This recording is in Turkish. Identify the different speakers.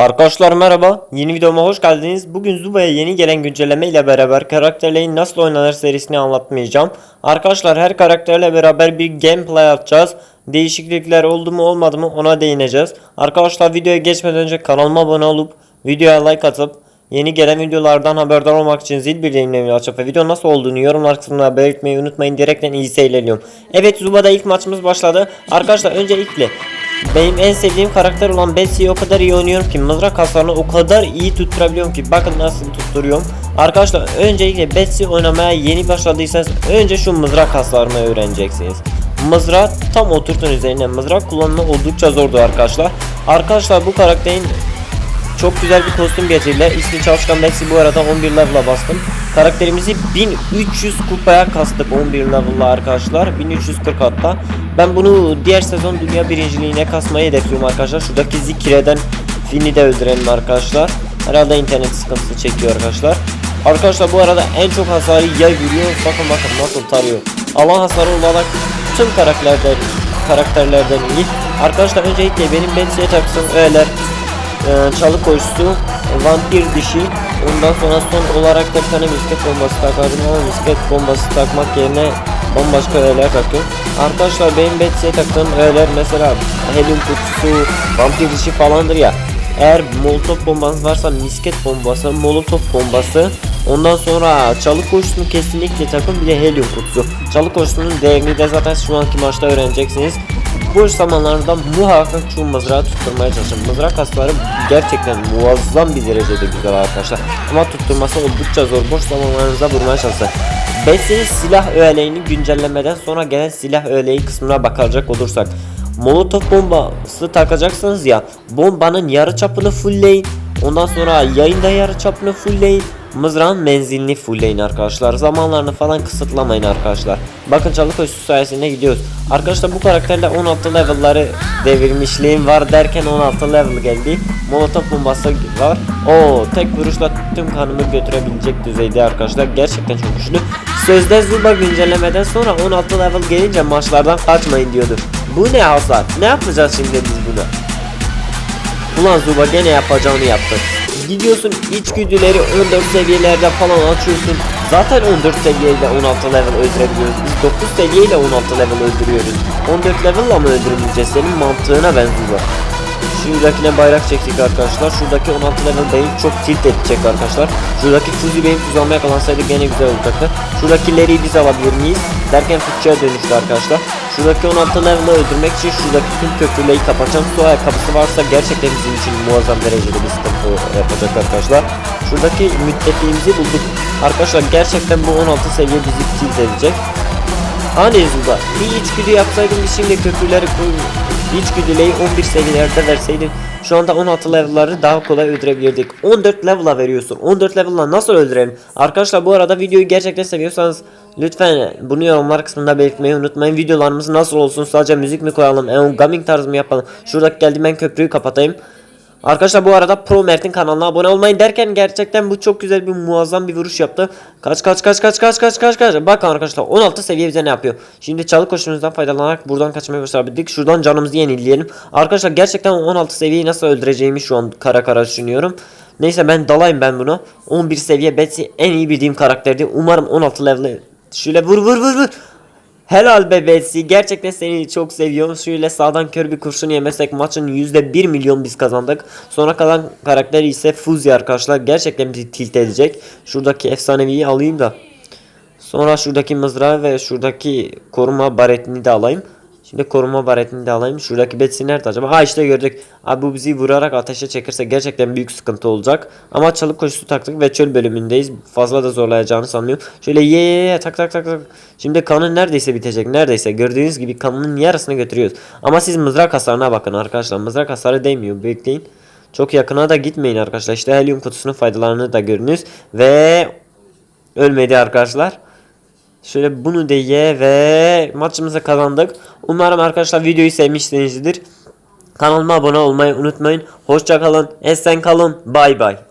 Speaker 1: Arkadaşlar merhaba, yeni videoma hoş geldiniz. Bugün Zuba'ya yeni gelen güncelleme ile beraber karakterlerin nasıl oynanır serisini anlatmayacağım. Arkadaşlar her karakterle beraber bir gameplay atacağız. Değişiklikler oldu mu olmadı mı ona değineceğiz. Arkadaşlar videoya geçmeden önce kanalıma abone olup videoya like atıp yeni gelen videolardan haberdar olmak için zil bildirimlerini açıp ve video nasıl olduğunu yorumlar kısmına belirtmeyi unutmayın. Direkten iyi seyirliyorum. Evet Zuba'da ilk maçımız başladı. Arkadaşlar öncelikle benim en sevdiğim karakter olan Betsy'yi o kadar iyi oynuyorum ki mızrak hasarını o kadar iyi tutturabiliyorum ki bakın nasıl tutturuyorum. Arkadaşlar öncelikle Betsy oynamaya yeni başladıysanız önce şu mızrak hasarını öğreneceksiniz. Mızrak tam oturtun üzerine mızrak kullanımı oldukça zordu arkadaşlar. Arkadaşlar bu karakterin çok güzel bir kostüm getirdiler. İsmi çalışkan Betsy bu arada 11 level'a bastım. Karakterimizi 1300 kupaya kastık 11 level'la arkadaşlar. 1340 hatta. Ben bunu diğer sezon dünya birinciliğine kasmayı hedefliyorum arkadaşlar. Şuradaki Zikire'den Finn'i de öldürelim arkadaşlar. Herhalde internet sıkıntısı çekiyor arkadaşlar. Arkadaşlar bu arada en çok hasarı yay vuruyor. Bakın bakın nasıl tarıyor. Alan hasarı olarak tüm karakterler karakterlerden iyi. Arkadaşlar öncelikle benim Betsy'ye taksın öğeler ee, çalı koşusu, vampir dişi, ondan sonra son olarak da bir tane misket bombası takardım ama misket bombası takmak yerine bambaşka öğeler takıyorum. Arkadaşlar benim Betsy'ye taktığım öğeler mesela helyum kutusu, vampir dişi falandır ya. Eğer molotof bombası varsa misket bombası, molotof bombası Ondan sonra çalı koşusunu kesinlikle takın bir de helyum kutusu. Çalı koşusunun değerini de zaten şu anki maçta öğreneceksiniz. Boş zamanlarında muhakkak şu mızrağı tutturmaya çalışın. Mızrak hasarı gerçekten muazzam bir derecede güzel arkadaşlar. Ama tutturması oldukça zor. Boş zamanlarınızda vurmaya çalışın. Besinin silah öğeleğini güncellemeden sonra gelen silah öğeleği kısmına bakacak olursak. Molotof bombası takacaksınız ya. Bombanın yarı çapını fullleyin. Ondan sonra yayında yarı çapını fullleyin. Mızrağın menzilini fullleyin arkadaşlar. Zamanlarını falan kısıtlamayın arkadaşlar. Bakın çalı koşusu sayesinde gidiyoruz. Arkadaşlar bu karakterle 16 level'ları devirmişliğim var derken 16 level geldi. Molotof bombası var. O tek vuruşla tüm kanımı götürebilecek düzeyde arkadaşlar. Gerçekten çok güçlü. Sözde Zuba güncellemeden sonra 16 level gelince maçlardan kaçmayın diyordu. Bu ne hasar? Ne yapacağız şimdi biz buna? Ulan Zuba gene yapacağını yaptı. Gidiyorsun içgüdüleri 14 seviyelerde falan açıyorsun. Zaten 14 seviyeyle 16 level öldürebiliyoruz. Biz 9 seviyeyle 16 level öldürüyoruz. 14 level'la mı öldürmeyeceğiz? Senin mantığına benziyor. Şuradakine bayrak çektik arkadaşlar. Şuradaki 16 level beyin çok tilt edecek arkadaşlar. Şuradaki Fuzi beyin tuzağıma yakalansaydı gene güzel olacaktı. Şuradakileri biz alabilir miyiz? Derken fıçıya dönüştü arkadaşlar. Şuradaki 16 level'ı öldürmek için şuradaki tüm köprüleri kapatacağım. Su ayakkabısı varsa gerçekten bizim için muazzam derecede bir sıkıntı yapacak arkadaşlar. Şuradaki müttefiğimizi bulduk. Arkadaşlar gerçekten bu 16 seviye bizi tilt edecek. Hani Zuba bir içgüdü yapsaydım şimdi köprüleri koy içgüdüleyi 11 seviyelerde verseydin şu anda 16 level'ları daha kolay öldürebilirdik. 14 level'a veriyorsun. 14 level'la nasıl öldürelim? Arkadaşlar bu arada videoyu gerçekten seviyorsanız lütfen bunu yorumlar kısmında belirtmeyi unutmayın. Videolarımız nasıl olsun? Sadece müzik mi koyalım? Gaming tarzı mı yapalım? Şuradaki geldiğim ben köprüyü kapatayım. Arkadaşlar bu arada Pro Mert'in kanalına abone olmayın derken gerçekten bu çok güzel bir muazzam bir vuruş yaptı. Kaç kaç kaç kaç kaç kaç kaç kaç. Bakın arkadaşlar 16 seviye bize ne yapıyor? Şimdi çalı koşumuzdan faydalanarak buradan kaçmayı başarabildik. Şuradan canımızı yenileyelim. Arkadaşlar gerçekten 16 seviyeyi nasıl öldüreceğimi şu an kara kara düşünüyorum. Neyse ben dalayım ben bunu. 11 seviye Betsy en iyi bildiğim karakterdi. Umarım 16 level şöyle vur vur vur vur. Helal be Betsy. Gerçekten seni çok seviyorum. Şöyle sağdan kör bir kurşun yemesek maçın %1 milyon biz kazandık. Sonra kalan karakter ise Fuzi arkadaşlar. Gerçekten bizi tilt edecek. Şuradaki efsaneviyi alayım da. Sonra şuradaki mızrağı ve şuradaki koruma baretini de alayım. Şimdi koruma baretini de alayım. Şuradaki Betsy nerede acaba? Ha işte gördük. Abi bu bizi vurarak ateşe çekirse gerçekten büyük sıkıntı olacak. Ama çalık koşusu taktık ve çöl bölümündeyiz. Fazla da zorlayacağını sanmıyorum. Şöyle ye ye ye tak tak tak tak. Şimdi kanın neredeyse bitecek. Neredeyse gördüğünüz gibi kanının yarısını götürüyoruz. Ama siz mızrak hasarına bakın arkadaşlar. Mızrak hasarı değmiyor. Bekleyin. Çok yakına da gitmeyin arkadaşlar. İşte helyum kutusunun faydalarını da görünüz. Ve ölmedi arkadaşlar. Şöyle bunu da ye ve maçımızı kazandık. Umarım arkadaşlar videoyu sevmişsinizdir. Kanalıma abone olmayı unutmayın. Hoşça kalın. Esen kalın. Bay bay.